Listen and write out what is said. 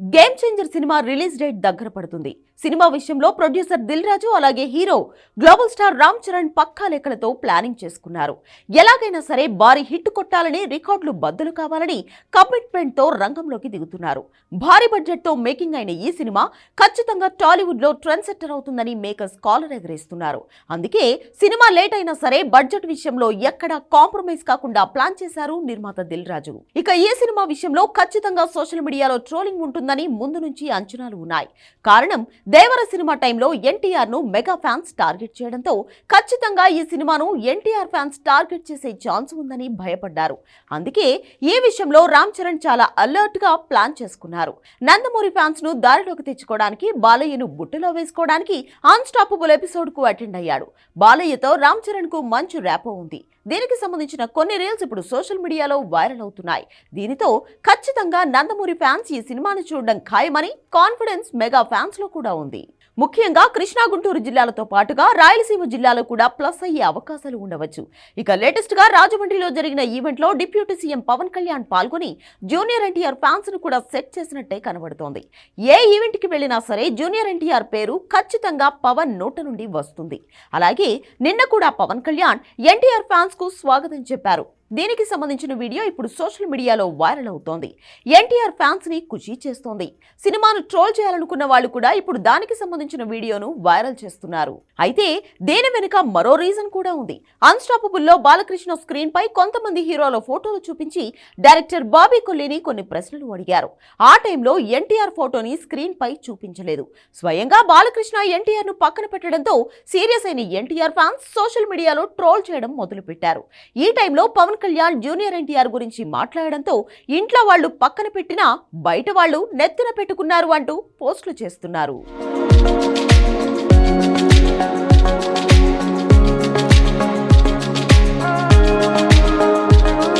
Game changer cinema release date దగ్గర పడుతుంది. Cinema విషయంలో ప్రొడ్యూసర్ దిల్ రాజు అలాగే hero global star Ram Charan పక్కా లెక్కలతో ప్లానింగ్ చేసుకున్నారు. ఎలాగైనా సరే భారీ హిట్ కొట్టాలని రికార్డులు బద్దలు కావాలని కమిట్మెంట్తో రంగంలోకి దిగుతున్నారు. భారీ బడ్జెట్తో మేకింగ్ అయిన ఈ సినిమా ఖచ్చితంగా టాలీవుడ్లో ట్రెండ్ సెట్టర్ అవుతుందని మేకర్స్ కాలర్ ఎగరేస్తున్నారు. అందుకే సినిమా లేట్ అయినా సరే బడ్జెట్ విషయంలో ఎక్కడా కాంప్రమైజ్ కాకుండా ప్లాన్ చేశారు నిర్మాత దిల్ రాజు. ఇక ఈ సినిమా విషయంలో ఖచ్చితంగా సోషల్ మీడియాలో ట్రోలింగ్ ఉంటుందని ముందు నుంచి అంచనాలు ఉన్నాయి. కారణం దేవర సినిమా టైంలో ఎన్టీఆర్ను మెగా ఫ్యాన్స్ టార్గెట్ చేయడంతో ఖచ్చితంగా ఈ సినిమాను ఎన్టీఆర్ ఫ్యాన్స్ టార్గెట్ చేసే ఛాన్స్ ఉందని భయపడ్డారు. అందుకే ఈ విషయంలో రామ్ చరణ్ చాలా అలర్ట్గా ప్లాన్ చేసుకున్నారు. నందమూరి ఫ్యాన్స్ను దారిలోకి తెచ్చుకోవడానికి బాలయ్యను బుట్టలో వేసుకోవడానికి అన్స్టాపబుల్ ఎపిసోడ్కు అటెండ్ అయ్యాడు. బాలయ్యతో రామ్ చరణ్కు మంచి ర్యాపో ఉంది. దీనికి సంబంధించిన కొన్ని రీల్స్ ఇప్పుడు సోషల్ మీడియాలో వైరల్ అవుతున్నాయి. దీనితో ఖచ్చితంగా నందమూరి ఫ్యాన్స్ ఈ సినిమాను చూడడం ఖాయమని కాన్ఫిడెన్స్ మెగా ఫ్యాన్స్లో కూడా ఉంది. ముఖ్యంగా కృష్ణా గుంటూరు జిల్లాలతో పాటుగా రాయలసీమ జిల్లాలో కూడా ప్లస్ అయ్యే అవకాశాలు ఉండవచ్చు. ఇక లేటెస్ట్గా రాజమండ్రిలో జరిగిన ఈవెంట్లో డిప్యూటీ సీఎం పవన్ కళ్యాణ్ పాల్గొని జూనియర్ ఎన్టీఆర్ ఫ్యాన్స్ను కూడా సెట్ చేసినట్టే కనబడుతోంది. ఏ ఈవెంట్కి వెళ్ళినా సరే జూనియర్ ఎన్టీఆర్ పేరు ఖచ్చితంగా పవన్ నోట నుండి వస్తుంది. అలాగే నిన్న కూడా పవన్ కళ్యాణ్ ఎన్టీఆర్ ఫ్యాన్స్కు స్వాగతం చెప్పారు. దీనికి సంబంధించిన వీడియో ఇప్పుడు సోషల్ మీడియాలో వైరల్ అవుతోంది. ఎన్టీఆర్ ఫ్యాన్స్ని ఖుషీ చేస్తోంది. సినిమాను ట్రోల్ చేయాలనుకున్న వాళ్ళు కూడా ఇప్పుడు దానికి సంబంధించిన వీడియోను వైరల్ చేస్తున్నారు. అయితే దేని వెనుక మరో రీజన్ కూడా ఉంది. అన్స్టాపబుల్లో బాలకృష్ణ స్క్రీన్ పై కొంతమంది హీరోల ఫోటోలు చూపించి డైరెక్టర్ బాబీ కొల్లిని కొన్ని ప్రశ్నలు అడిగారు. ఆ టైంలో ఎన్టీఆర్ ఫోటోని స్క్రీన్ పై చూపించలేదు. స్వయంగా బాలకృష్ణ ఎన్టీఆర్ను పక్కన పెట్టడంతో సీరియస్ అయిన ఎన్టీఆర్ ఫ్యాన్స్ సోషల్ మీడియాలో ట్రోల్ చేయడం మొదలుపెట్టారు. ఈ టైంలో పవన్ కళ్యాణ్ జూనియర్ ఎన్టీఆర్ గురించి మాట్లాడడంతో ఇంట్లో వాళ్ళు పక్కన పెట్టినా బయట వాళ్ళు నెత్తిన పెట్టుకున్నారు అంటూ పోస్టులు చేస్తున్నారు.